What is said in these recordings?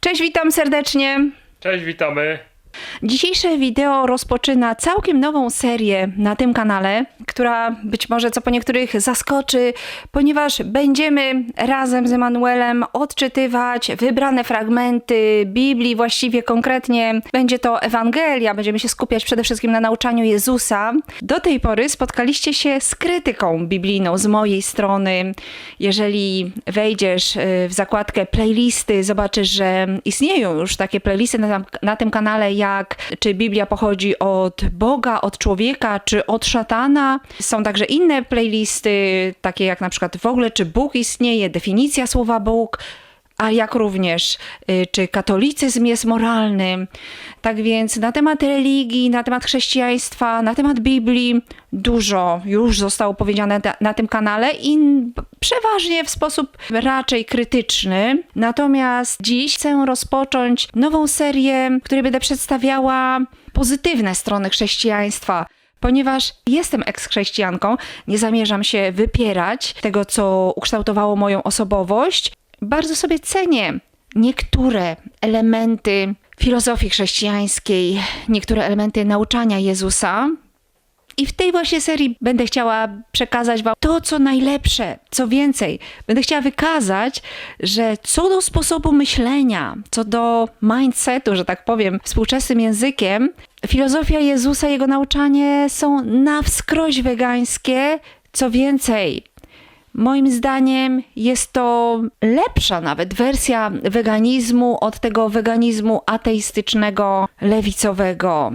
Cześć, witam serdecznie. Cześć, witamy. Dzisiejsze wideo rozpoczyna całkiem nową serię na tym kanale, która być może co po niektórych zaskoczy, ponieważ będziemy razem z Emanuelem odczytywać wybrane fragmenty Biblii, właściwie konkretnie będzie to Ewangelia. Będziemy się skupiać przede wszystkim na nauczaniu Jezusa. Do tej pory spotkaliście się z krytyką biblijną z mojej strony. Jeżeli wejdziesz y, w zakładkę playlisty, zobaczysz, że istnieją już takie playlisty na, na tym kanale, jak czy Biblia pochodzi od Boga, od człowieka, czy od szatana. Są także inne playlisty, takie jak na przykład w ogóle, czy Bóg istnieje, definicja słowa Bóg, a jak również y, czy katolicyzm jest moralny. Tak więc na temat religii, na temat chrześcijaństwa, na temat Biblii dużo już zostało powiedziane na, tym kanale i przeważnie w sposób raczej krytyczny. Natomiast dziś chcę rozpocząć nową serię, w której będę przedstawiała pozytywne strony chrześcijaństwa. Ponieważ jestem eks-chrześcijanką, nie zamierzam się wypierać tego, co ukształtowało moją osobowość. Bardzo sobie cenię niektóre elementy filozofii chrześcijańskiej, niektóre elementy nauczania Jezusa. I w tej właśnie serii będę chciała przekazać Wam to, co najlepsze, co więcej. Będę chciała wykazać, że co do sposobu myślenia, co do mindsetu, że tak powiem, współczesnym językiem, filozofia Jezusa, jego nauczanie są na wskroś wegańskie. Co więcej, Moim zdaniem jest to lepsza nawet wersja weganizmu od tego weganizmu ateistycznego, lewicowego.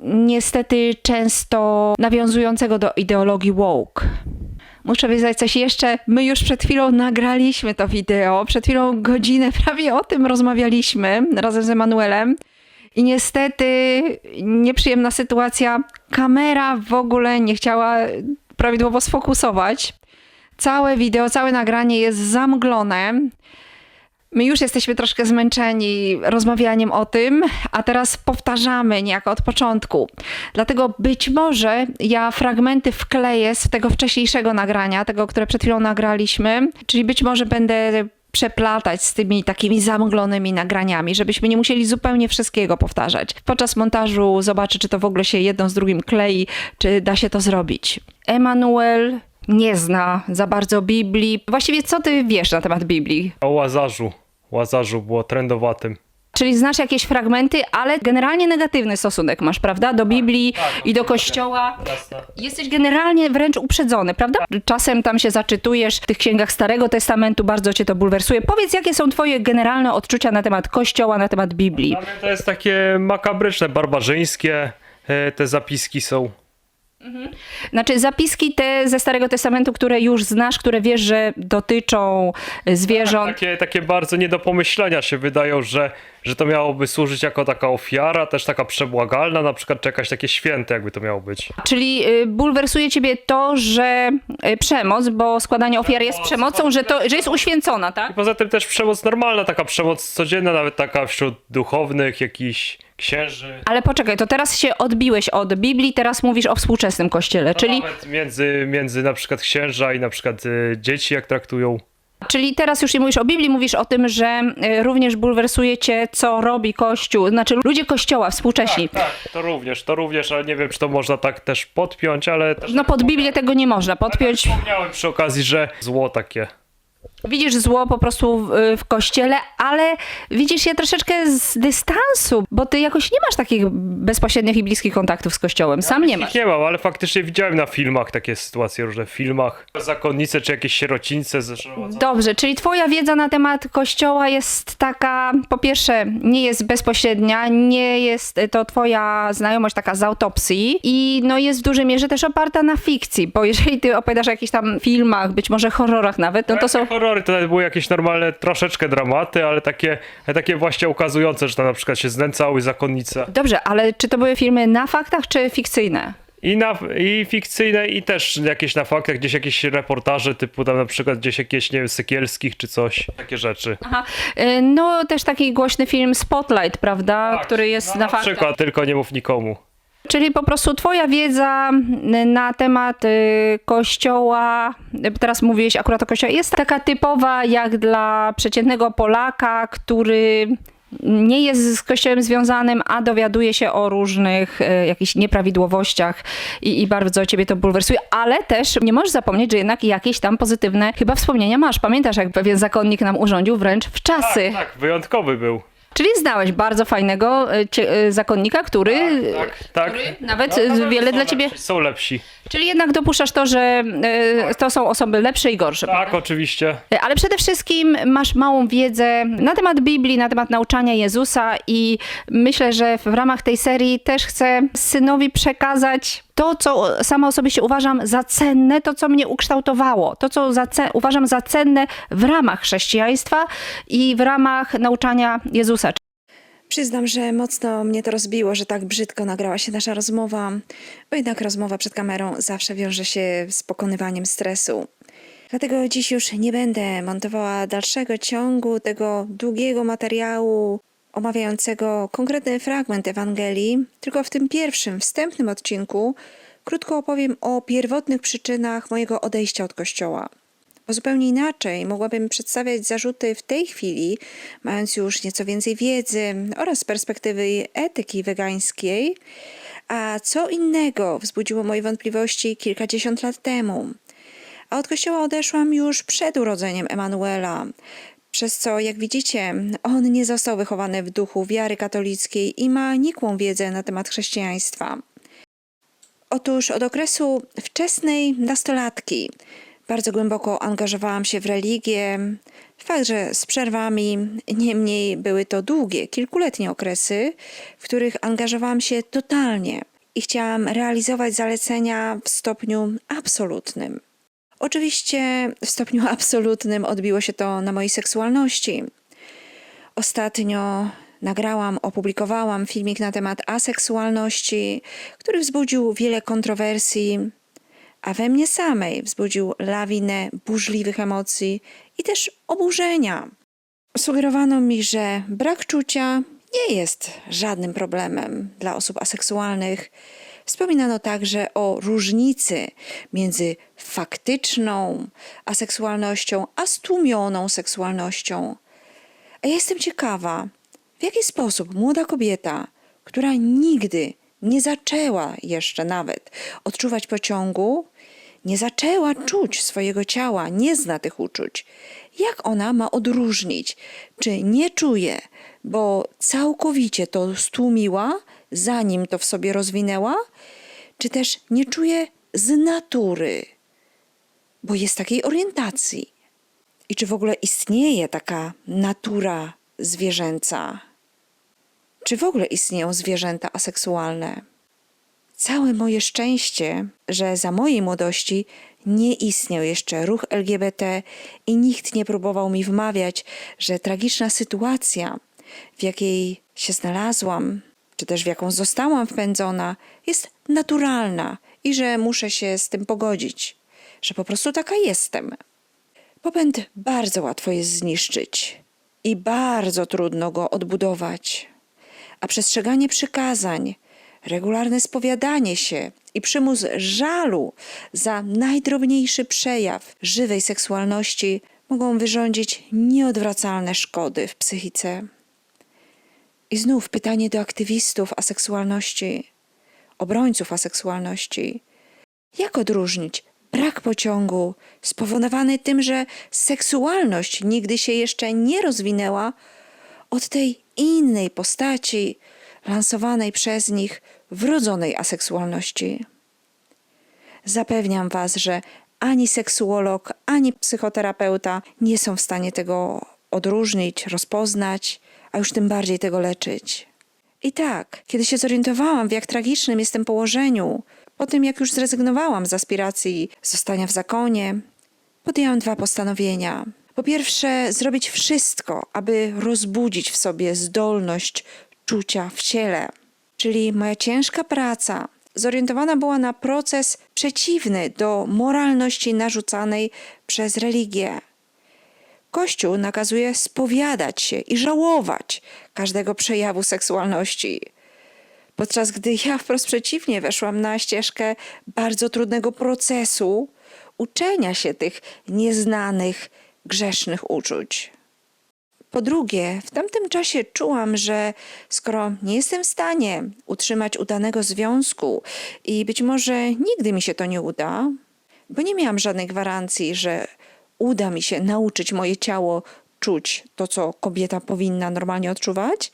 Niestety często nawiązującego do ideologii woke. Muszę wyznać coś jeszcze. My już przed chwilą nagraliśmy to wideo. Przed chwilą godzinę prawie o tym rozmawialiśmy razem z Emanuelem. I niestety nieprzyjemna sytuacja. Kamera w ogóle nie chciała prawidłowo sfokusować. Całe wideo, całe nagranie jest zamglone. My już jesteśmy troszkę zmęczeni rozmawianiem o tym, a teraz powtarzamy niejako od początku. Dlatego być może ja fragmenty wkleję z tego wcześniejszego nagrania, tego, które przed chwilą nagraliśmy, czyli być może będę przeplatać z tymi takimi zamglonymi nagraniami, żebyśmy nie musieli zupełnie wszystkiego powtarzać. Podczas montażu zobaczę, czy to w ogóle się jedno z drugim klei, czy da się to zrobić. Emanuel nie zna za bardzo Biblii. Właściwie co ty wiesz na temat Biblii? O Łazarzu. Łazarzu było trendowatym. Czyli znasz jakieś fragmenty, ale generalnie negatywny stosunek masz, prawda? Do Biblii tak, i do Kościoła. Jasne. Jesteś generalnie wręcz uprzedzony, prawda? Czasem tam się zaczytujesz w tych księgach Starego Testamentu, bardzo cię to bulwersuje. Powiedz, jakie są twoje generalne odczucia na temat Kościoła, na temat Biblii? To jest takie makabryczne, barbarzyńskie. e, Te zapiski są. Znaczy zapiski te ze Starego Testamentu, które już znasz, które wiesz, że dotyczą y, zwierząt. Takie, takie bardzo nie do pomyślenia się wydają, że, że to miałoby służyć jako taka ofiara, też taka przebłagalna, na przykład czy jakaś takie święte, jakby to miało być. Czyli y, bulwersuje ciebie to, że y, przemoc, bo składanie ofiar jest Przemoc, przemocą, że, to, że jest uświęcona, tak? I poza tym też przemoc normalna, taka przemoc codzienna, nawet taka wśród duchownych, jakichś księży. Ale poczekaj, to teraz się odbiłeś od Biblii, teraz mówisz o współczesnym kościele, czyli, Nawet między, między na przykład księża i na przykład y, dzieci, jak traktują. Czyli teraz już nie mówisz o Biblii, mówisz o tym, że y, również bulwersuje cię, co robi Kościół, znaczy ludzie Kościoła współcześni. Tak, to również, to również, ale nie wiem, czy to można tak też podpiąć, ale też No pod Biblię tego nie można podpiąć. wspomniałem przy okazji, że zło takie. Widzisz zło po prostu w, w kościele, ale widzisz je troszeczkę z dystansu, bo ty jakoś nie masz takich bezpośrednich i bliskich kontaktów z kościołem. Sam nie masz. Nie mam, ale faktycznie widziałem na filmach takie sytuacje różne w filmach. Zakonnice czy jakieś sierocińce zresztą. Dobrze, czyli twoja wiedza na temat kościoła jest taka, po pierwsze, nie jest bezpośrednia, nie jest to twoja znajomość taka z autopsji i no jest w dużej mierze też oparta na fikcji, bo jeżeli ty opowiadasz o jakichś tam filmach, być może horrorach nawet, no to są... Horrory to były jakieś normalne, troszeczkę dramaty, ale takie, takie właśnie ukazujące, że tam na przykład się znęcały zakonnice. Dobrze, ale czy to były filmy na faktach, czy fikcyjne? I, na, I fikcyjne, i też jakieś na faktach, gdzieś jakieś reportaże, typu tam na przykład gdzieś jakieś, nie wiem, Sekielskich czy coś, takie rzeczy. Aha, y, no też taki głośny film Spotlight, prawda, Tak, który jest no, na na faktach. przykład, tylko nie mów nikomu. Czyli po prostu twoja wiedza y, na temat y, kościoła, y, teraz mówiłeś akurat o kościele, jest taka typowa jak dla przeciętnego Polaka, który nie jest z kościołem związanym, a dowiaduje się o różnych jakichś nieprawidłowościach i, i bardzo ciebie to bulwersuje, ale też nie możesz zapomnieć, że jednak jakieś tam pozytywne chyba wspomnienia masz. Pamiętasz, jak pewien zakonnik nam urządził wręcz w czasy. Tak, tak, wyjątkowy był. Czyli znałeś bardzo fajnego e, cie, e, zakonnika, który Tak, tak. nawet No, e, nawet wiele dla ciebie... Lepsi, są lepsi. Czyli jednak dopuszczasz to, że e, to są osoby lepsze i gorsze. Tak, oczywiście. Ale przede wszystkim masz małą wiedzę na temat Biblii, na temat nauczania Jezusa i myślę, że w ramach tej serii też chcę synowi przekazać to, co sama osobiście uważam za cenne, to, co mnie ukształtowało, to, co za uważam za cenne w ramach chrześcijaństwa i w ramach nauczania Jezusa. Przyznam, że mocno mnie to rozbiło, że tak brzydko nagrała się nasza rozmowa, bo jednak rozmowa przed kamerą zawsze wiąże się z pokonywaniem stresu. Dlatego dziś już nie będę montowała dalszego ciągu tego długiego materiału omawiającego konkretny fragment Ewangelii, tylko w tym pierwszym, wstępnym odcinku krótko opowiem o pierwotnych przyczynach mojego odejścia od kościoła. Bo zupełnie inaczej mogłabym przedstawiać zarzuty w tej chwili, mając już nieco więcej wiedzy oraz perspektywy etyki wegańskiej, a co innego wzbudziło moje wątpliwości kilkadziesiąt lat temu. A od kościoła odeszłam już przed urodzeniem Emanuela, przez co, jak widzicie, on nie został wychowany w duchu wiary katolickiej i ma nikłą wiedzę na temat chrześcijaństwa. Otóż od okresu wczesnej nastolatki bardzo głęboko angażowałam się w religię. Fakt, że z przerwami, niemniej były to długie, kilkuletnie okresy, w których angażowałam się totalnie i chciałam realizować zalecenia w stopniu absolutnym. Oczywiście w stopniu absolutnym odbiło się to na mojej seksualności. Ostatnio nagrałam, opublikowałam filmik na temat aseksualności, który wzbudził wiele kontrowersji, a we mnie samej wzbudził lawinę burzliwych emocji i też oburzenia. Sugerowano mi, że brak czucia nie jest żadnym problemem dla osób aseksualnych. Wspominano także o różnicy między faktyczną aseksualnością a stłumioną seksualnością. A ja jestem ciekawa, w jaki sposób młoda kobieta, która nigdy nie zaczęła jeszcze nawet odczuwać pociągu, nie zaczęła czuć swojego ciała, nie zna tych uczuć, jak ona ma odróżnić, czy nie czuje, bo całkowicie to stłumiła, zanim to w sobie rozwinęła, czy też nie czuje z natury, bo jest takiej orientacji. I czy w ogóle istnieje taka natura zwierzęca? Czy w ogóle istnieją zwierzęta aseksualne? Całe moje szczęście, że za mojej młodości nie istniał jeszcze ruch LGBT i nikt nie próbował mi wmawiać, że tragiczna sytuacja, w jakiej się znalazłam, czy też w jaką zostałam wpędzona, jest naturalna i że muszę się z tym pogodzić, że po prostu taka jestem. Popęd bardzo łatwo jest zniszczyć i bardzo trudno go odbudować. A przestrzeganie przykazań, regularne spowiadanie się i przymus żalu za najdrobniejszy przejaw żywej seksualności mogą wyrządzić nieodwracalne szkody w psychice. I znów pytanie do aktywistów aseksualności, obrońców aseksualności. Jak odróżnić brak pociągu spowodowany tym, że seksualność nigdy się jeszcze nie rozwinęła, od tej innej postaci lansowanej przez nich wrodzonej aseksualności? Zapewniam Was, że ani seksuolog, ani psychoterapeuta nie są w stanie tego odróżnić, rozpoznać, a już tym bardziej tego leczyć. I tak, kiedy się zorientowałam, w jak tragicznym jestem położeniu, po tym jak już zrezygnowałam z aspiracji zostania w zakonie, podjęłam dwa postanowienia. Po pierwsze, zrobić wszystko, aby rozbudzić w sobie zdolność czucia w ciele. Czyli moja ciężka praca zorientowana była na proces przeciwny do moralności narzucanej przez religię. Kościół nakazuje spowiadać się i żałować każdego przejawu seksualności. Podczas gdy ja wprost przeciwnie weszłam na ścieżkę bardzo trudnego procesu uczenia się tych nieznanych, grzesznych uczuć. Po drugie, w tamtym czasie czułam, że skoro nie jestem w stanie utrzymać udanego związku i być może nigdy mi się to nie uda, bo nie miałam żadnej gwarancji, że uda mi się nauczyć moje ciało czuć to, co kobieta powinna normalnie odczuwać,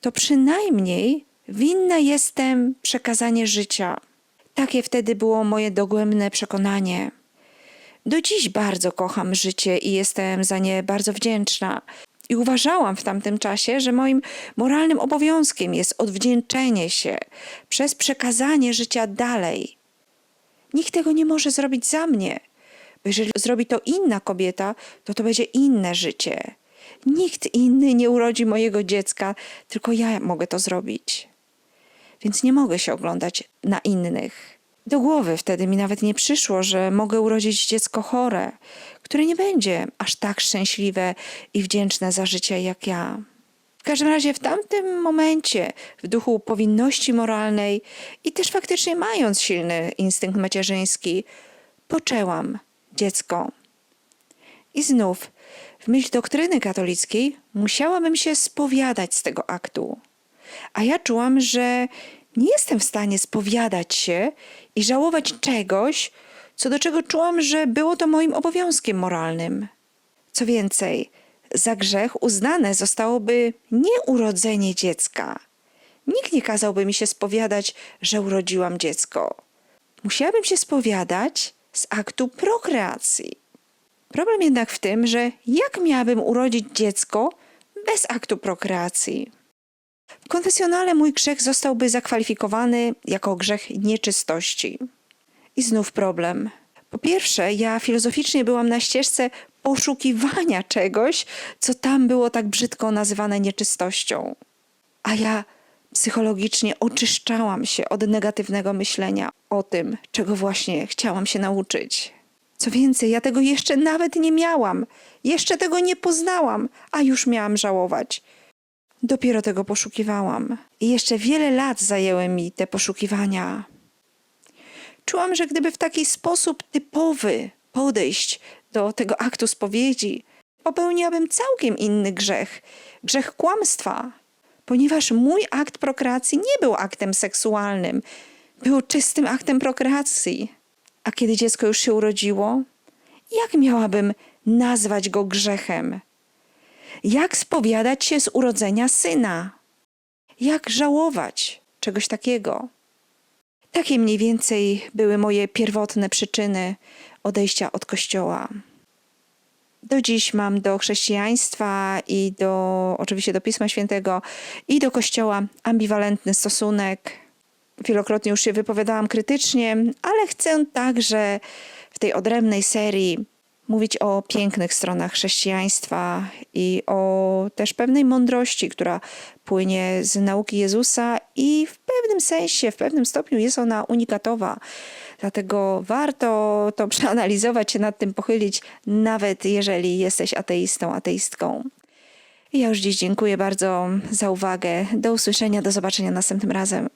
to przynajmniej winna jestem przekazanie życia. Takie wtedy było moje dogłębne przekonanie. Do dziś bardzo kocham życie i jestem za nie bardzo wdzięczna. I uważałam w tamtym czasie, że moim moralnym obowiązkiem jest odwdzięczenie się przez przekazanie życia dalej. Nikt tego nie może zrobić za mnie, jeżeli zrobi to inna kobieta, to to będzie inne życie. Nikt inny nie urodzi mojego dziecka, tylko ja mogę to zrobić. Więc nie mogę się oglądać na innych. Do głowy wtedy mi nawet nie przyszło, że mogę urodzić dziecko chore, które nie będzie aż tak szczęśliwe i wdzięczne za życie jak ja. W każdym razie w tamtym momencie, w duchu powinności moralnej i też faktycznie mając silny instynkt macierzyński, poczęłam dziecko. I znów, w myśl doktryny katolickiej, musiałabym się spowiadać z tego aktu. A ja czułam, że nie jestem w stanie spowiadać się i żałować czegoś, co do czego czułam, że było to moim obowiązkiem moralnym. Co więcej, za grzech uznane zostałoby nie urodzenie dziecka. Nikt nie kazałby mi się spowiadać, że urodziłam dziecko. Musiałabym się spowiadać z aktu prokreacji. Problem jednak w tym, że jak miałabym urodzić dziecko bez aktu prokreacji? W konfesjonale mój grzech zostałby zakwalifikowany jako grzech nieczystości. I znów problem. Po pierwsze, ja filozoficznie byłam na ścieżce poszukiwania czegoś, co tam było tak brzydko nazywane nieczystością. A ja psychologicznie oczyszczałam się od negatywnego myślenia o tym, czego właśnie chciałam się nauczyć. Co więcej, ja tego jeszcze nawet nie miałam, jeszcze tego nie poznałam, a już miałam żałować. Dopiero tego poszukiwałam. I jeszcze wiele lat zajęły mi te poszukiwania. Czułam, że gdyby w taki sposób typowy podejść do tego aktu spowiedzi, popełniłabym całkiem inny grzech grzech kłamstwa, ponieważ mój akt prokreacji nie był aktem seksualnym, był czystym aktem prokreacji. A kiedy dziecko już się urodziło, jak miałabym nazwać go grzechem? Jak spowiadać się z urodzenia syna? Jak żałować czegoś takiego? Takie mniej więcej były moje pierwotne przyczyny odejścia od kościoła. Do dziś mam do chrześcijaństwa i do, oczywiście do Pisma Świętego i do kościoła ambiwalentny stosunek. Wielokrotnie już się wypowiadałam krytycznie, ale chcę także w tej odrębnej serii mówić o pięknych stronach chrześcijaństwa i o też pewnej mądrości, która płynie z nauki Jezusa i w pewnym sensie, w pewnym stopniu jest ona unikatowa. Dlatego warto to przeanalizować, się nad tym pochylić, nawet jeżeli jesteś ateistą, ateistką. Ja już dziś dziękuję bardzo za uwagę. Do usłyszenia, do zobaczenia następnym razem.